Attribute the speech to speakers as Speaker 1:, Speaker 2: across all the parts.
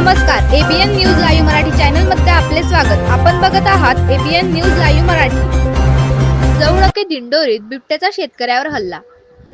Speaker 1: नमस्कार ABN news live Marathi चॅनलमध्ये आपले स्वागत. आपण बघत आहात ABN news live Marathi. Jawalke दिंडोरीत बिबट्याचा शेतकऱ्यावर हल्ला.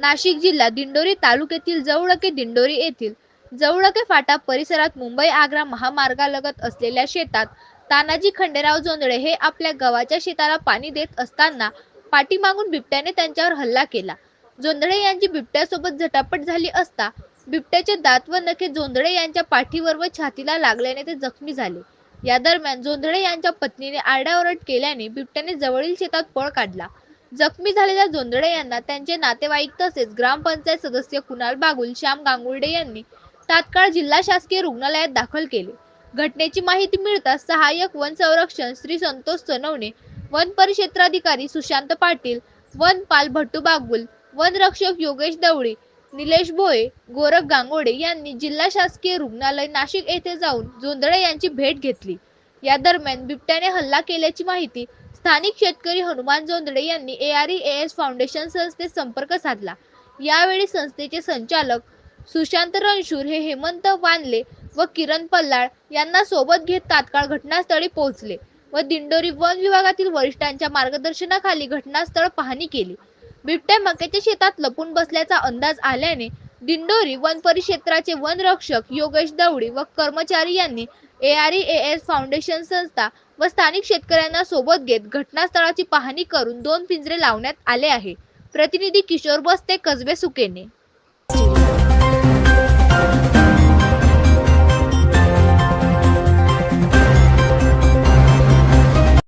Speaker 1: नाशिक जिल्हा दिंडोरी तालुक्यातील जवळके दिंडोरी येथील जवळके फाटा परिसरात मुंबई आग्रा महामार्गालगत असलेल्या शेतात तानाजी खंडेराव जोंधळे हे आपल्या गव्हाच्या शेताला पाणी देत असताना पाठीमागून बिबट्याने त्यांच्यावर हल्ला केला. जोंधळे यांची बिबट्यासोबत झटापट झाली असता बिबट्याचे दात व नखे जोंधळे यांच्या पाठीवर व छातीला लागल्याने ते जखमी झाले. या दरम्यान जोंधळे यांच्या पत्नीने आरडाओरड केल्याने बिबट्याने जवळील शेतात पळ काढला. जखमी झालेल्या जोंधळे यांना त्यांचे नातेवाईक तसेच ग्रामपंचायत सदस्य कुणाल बागुल श्याम गांगुर्डे यांनी तात्काळ जिल्हा शासकीय रुग्णालयात दाखल केले. घटनेची माहिती मिळताच सहाय्यक वन संरक्षण श्री संतोष सनवणे वन परिक्षेत्राधिकारी सुशांत पाटील वनपाल भट्टू बागुल वन रक्षक योगेश दवळे निलेश भोये गोरख गांगोडे यांनी जिल्हा शासकीय रुग्णालय नाशिक येथे जाऊन जोंधळे यांची भेट घेतली. या दरम्यान बिबट्याने हल्ला केल्याची माहिती स्थानिक शेतकरी हनुमान जोंधळे यांनी एआरईएएस फाउंडेशन संस्थेत संपर्क साधला. यावेळी संस्थेचे संचालक सुशांत रणशूर हे हेमंत वानले व किरण पल्लाळ यांना सोबत घेत तात्काळ घटनास्थळी पोहोचले व दिंडोरी वन विभागातील वरिष्ठांच्या मार्गदर्शनाखाली घटनास्थळ पाहणी केली. बिबट्या मक्याच्या शेतात लपून बसल्याचा अंदाज आल्याने दिंडोरी वन परिक्षेत्राचे वन रक्षक योगेश दवडी व कर्मचारी यांनी एआरईएएस फाउंडेशन संस्था व स्थानिक शेतकऱ्यांना सोबत घेत घटनास्थळाची पाहणी करून दोन पिंजरे लावण्यात आले आहे. प्रतिनिधी किशोर बस्ते कसबे सुकेने.